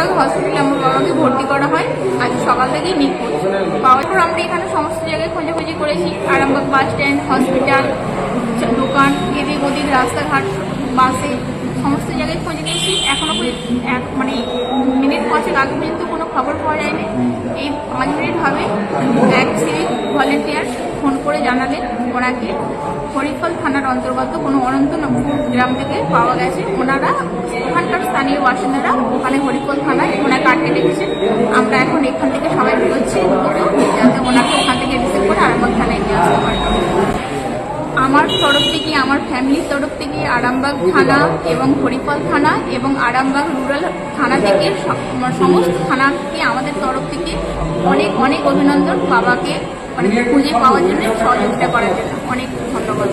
আরামবাগ হসপিটালে আমার বাবাকে ভর্তি করা হয়। আজ সকাল থেকেই নিখোঁজ। পাওয়ার পর আমরা এখানে সমস্ত জায়গায় খোঁজাখুঁজি করেছি। আরামবাগ বাস স্ট্যান্ড হসপিটাল দোকান এদিক ওদিক রাস্তাঘাট, বাসে সমস্ত জায়গায় খোঁজ নিয়েছি। এখনও পর্যন্ত এক- মানে মিনিট পাঁচেক আগে পর্যন্ত কোনো খবর পাওয়া যায়নি। এই পাঁচ মিনিট হবে এক সিভিক ভলেন্টিয়ার ফোন করে জানালেন ওনাকে হরিফল থানার অন্তর্গত কোনো অনন্তনপুর গ্রাম থেকে পাওয়া গেছে। ওনারা ওখানকার স্থানীয় বাসিন্দারা ওখানে হরিফল থানায় ওনাকে আটকে রেখেছেন আমরা এখন এখান থেকে সবাই বেরোচ্ছি। যাতে ওনাকে ওখান থেকে রিসিভ করে আরামবাগ থানায় নিয়ে আসতে পারে। আমার তরফ থেকে, আমার ফ্যামিলির তরফ থেকে আরামবাগ থানা এবং হরিফল থানা এবং আরামবাগ রুরাল থানা থেকে স- সমস্ত থানাকে আমাদের তরফ থেকে অনেক অনেক অভিনন্দন বাবাকে। মানে খুঁজে পাওয়ার জন্য, সহযোগিতা করার জন্য। অনেক ধন্যবাদ।